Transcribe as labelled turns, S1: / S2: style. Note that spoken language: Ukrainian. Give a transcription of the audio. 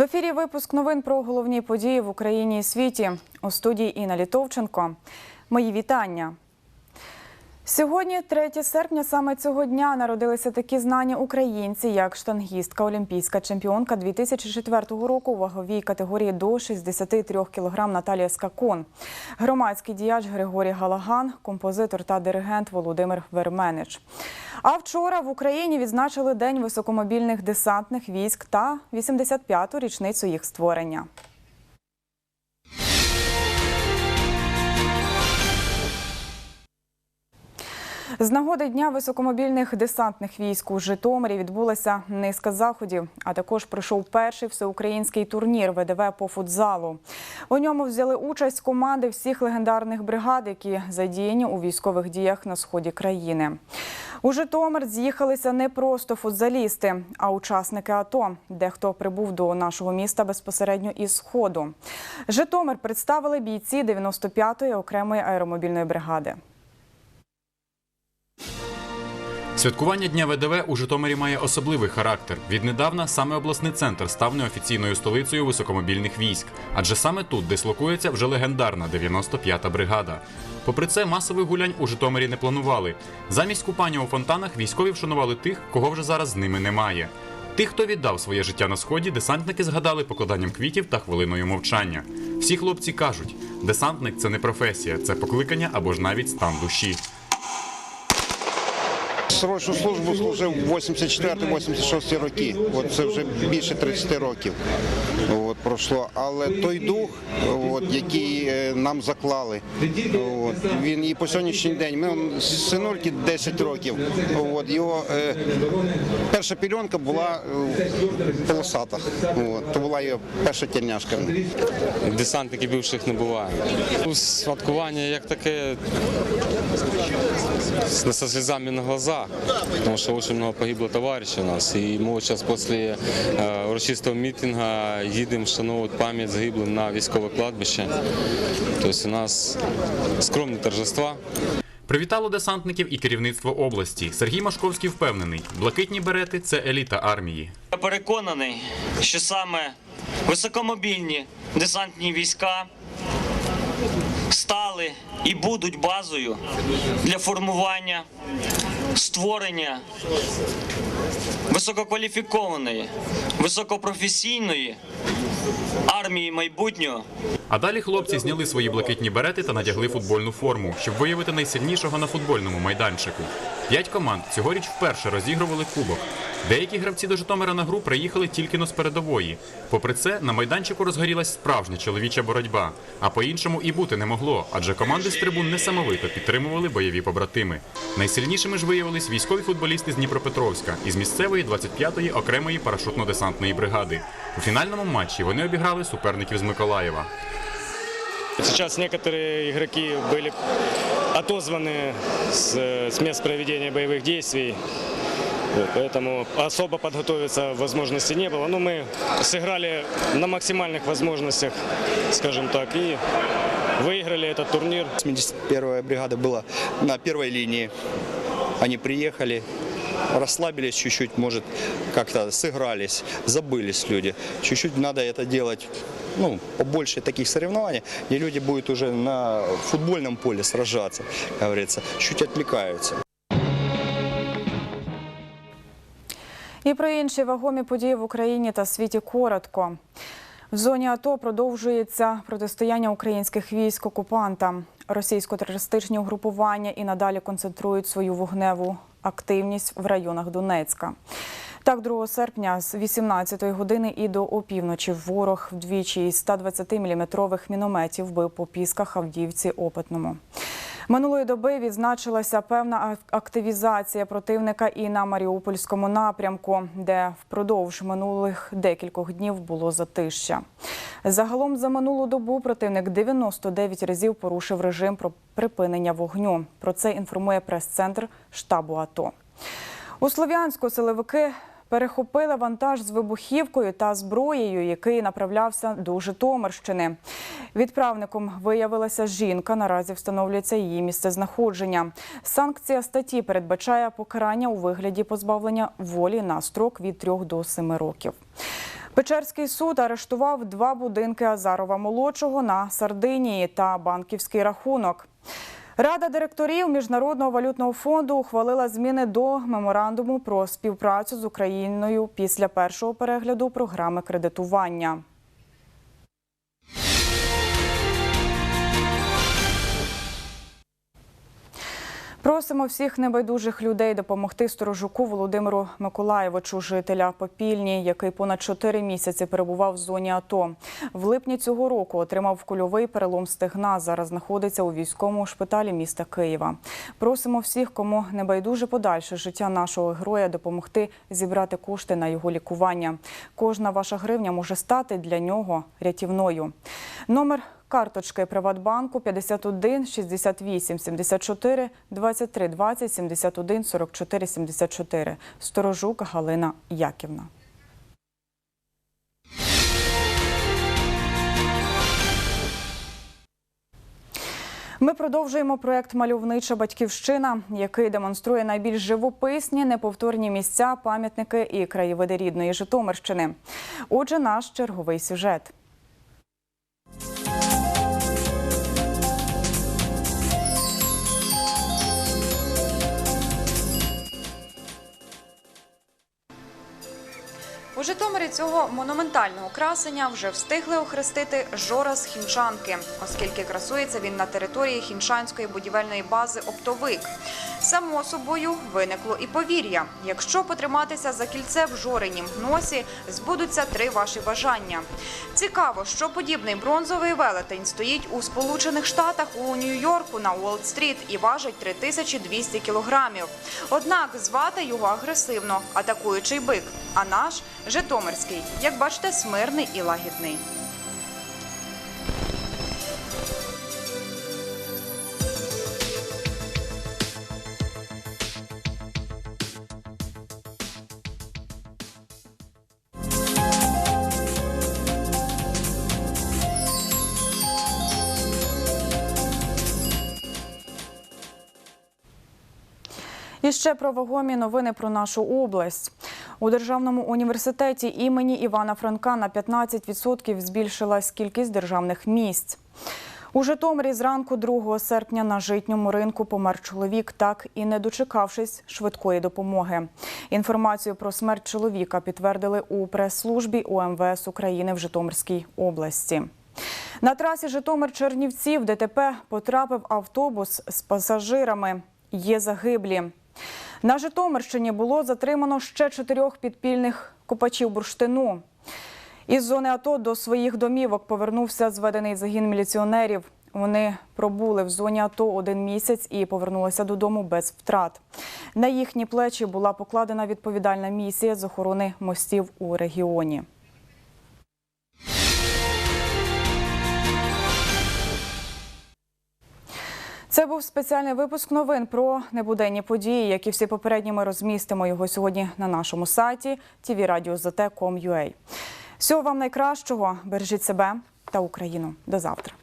S1: В ефірі випуск новин про головні події в Україні і світі. У студії Інна Літовченко. Мої вітання. Сьогодні, 3 серпня, саме цього дня народилися такі знані українці, як штангістка, олімпійська чемпіонка 2004 року у ваговій категорії до 63 кг Наталія Скакон, громадський діяч Григорій Галаган, композитор та диригент Володимир Верменич. А вчора в Україні відзначили День високомобільних десантних військ та 85-ту річницю їх створення. З нагоди дня високомобільних десантних військ у Житомирі відбулася низка заходів. А також пройшов перший всеукраїнський турнір ВДВ по футзалу. У ньому взяли участь команди всіх легендарних бригад, які задіяні у військових діях на сході країни. У Житомир з'їхалися не просто футзалісти, а учасники АТО. Дехто прибув до нашого міста безпосередньо із сходу. Житомир представили бійці 95-ї окремої аеромобільної бригади.
S2: Святкування Дня ВДВ у Житомирі має особливий характер. Віднедавна саме обласний центр став неофіційною столицею високомобільних військ, адже саме тут дислокується вже легендарна 95-та бригада. Попри це, масових гулянь у Житомирі не планували. Замість купання у фонтанах військові вшанували тих, кого вже зараз з ними немає. Тих, хто віддав своє життя на сході, десантники згадали покладанням квітів та хвилиною мовчання. Всі хлопці кажуть, десантник це не професія, це покликання або ж навіть стан душі.
S3: Срочну службу служив 84-86 роки. От це вже більше 30 років пройшло. Але той дух, от, який е, нам заклали, от, він і по сьогоднішній день. Ми синульки 10 років. От, його е, перша пільонка була е, в полосатах. От, то була його перша тільняшка.
S4: Десантників бивших не буває. Святкування як таке со слезами на глазах, тому що дуже багато погибло товаришів у нас. І ми зараз після е, урочистого мітингу їдемо вшановувати пам'ять загиблим на військове кладбище. Тобто у нас скромні торжества.
S2: Привітало десантників і керівництво області. Сергій Машковський впевнений, блакитні берети це еліта армії.
S5: Я переконаний, що саме високомобільні десантні війська стали і будуть базою для формування створення висококваліфікованої, високопрофесійної армії майбутнього.
S2: А далі хлопці зняли свої блакитні берети та надягли футбольну форму, щоб виявити найсильнішого на футбольному майданчику. П'ять команд цьогоріч вперше розігрували кубок. Деякі гравці до Житомира на гру приїхали тільки но з передової. Попри це, на майданчику розгорілась справжня чоловіча боротьба. А по-іншому і бути не могло, адже команди з трибун несамовито підтримували бойові побратими. Найсильнішими ж виявились військові футболісти з Дніпропетровська із місцевої 25-ї окремої парашутно-десантної бригади. У фінальному матчі вони обіграли суперників з Миколаєва.
S6: Сейчас некоторые игроки были отозваны с, с мест проведения боевых действий, Поэтому особо подготовиться возможности не было. Но мы сыграли на максимальных возможностях, скажем так, и выиграли этот турнир.
S7: 81-я бригада была на первой линии. Они приехали, расслабились чуть-чуть, может, как-то сыгрались, забылись люди. Чуть-чуть надо это делать, ну, побольше таких соревнований, где люди будут уже на футбольном поле сражаться, как говорится, чуть отвлекаются.
S1: І про інші вагомі події в Україні та світі коротко. В зоні АТО продовжується протистояння українських військ окупантам. Російсько-терористичні угрупування і надалі концентрують свою вогневу активність в районах Донецька. Так, 2 серпня з 18-ї години і до опівночі ворог вдвічі із 120-мм мінометів бив по Пісках, Авдіївці, Опитному. Минулої доби відзначилася певна активізація противника і на Маріупольському напрямку, де впродовж минулих декількох днів було затища. Загалом за минулу добу противник 99 разів порушив режим про припинення вогню. Про це інформує прес-центр штабу АТО. У Слов'янську силовики перехопили вантаж з вибухівкою та зброєю, який направлявся до Житомирщини. Відправником виявилася жінка. Наразі встановлюється її місцезнаходження. Санкція статті передбачає покарання у вигляді позбавлення волі на строк від 3 до 7 років. Печерський суд арештував два будинки Азарова молодшого на Сардинії та банківський рахунок. Рада директорів Міжнародного валютного фонду ухвалила зміни до меморандуму про співпрацю з Україною після першого перегляду програми кредитування. Просимо всіх небайдужих людей допомогти сторожуку Володимиру Миколаєвичу, жителя Попільні, який понад чотири місяці перебував в зоні АТО. В липні цього року отримав кульовий перелом стегна. Зараз знаходиться у військовому шпиталі міста Києва. Просимо всіх, кому небайдуже подальше життя нашого героя, допомогти зібрати кошти на його лікування. Кожна ваша гривня може стати для нього рятівною. Номер Карточки Приватбанку 51 68 74 23 20 71 44 74. Сторожук Галина Яківна. Ми продовжуємо проект Мальовнича батьківщина, який демонструє найбільш живописні, неповторні місця, пам'ятники і краєвиди рідної Житомирщини. Отже, наш черговий сюжет.
S8: У Житомирі цього монументального красення вже встигли охрестити Жора з Хінчанки, оскільки красується він на території хінчанської будівельної бази Оптовик. Само собою виникло і повір'я. Якщо потриматися за кільце в Жоринім носі, збудуться три ваші бажання. Цікаво, що подібний бронзовий велетень стоїть у Сполучених Штатах у Нью-Йорку на Уолл-стріт і важить 3200 кілограмів. Однак звати його агресивно атакуючий бик. А наш Житомирський, як бачите, смирний і лагідний.
S1: Ще про вагомі новини про нашу область. У Державному університеті імені Івана Франка на 15% збільшилась кількість державних місць. У Житомирі зранку 2 серпня на житньому ринку помер чоловік, так і не дочекавшись швидкої допомоги. Інформацію про смерть чоловіка підтвердили у прес-службі УМВС України в Житомирській області. На трасі Житомир-Чернівці в ДТП потрапив автобус з пасажирами. Є загиблі. На Житомирщині було затримано ще чотирьох підпільних копачів бурштину. Із зони АТО до своїх домівок повернувся зведений загін міліціонерів. Вони пробули в зоні АТО один місяць і повернулися додому без втрат. На їхні плечі була покладена відповідальна місія з охорони мостів у регіоні. Це був спеціальний випуск новин про небуденні події, які всі попередні ми розмістимо його сьогодні на нашому сайті tvradio.zt.com.ua. Всього вам найкращого, бережіть себе та Україну. До завтра.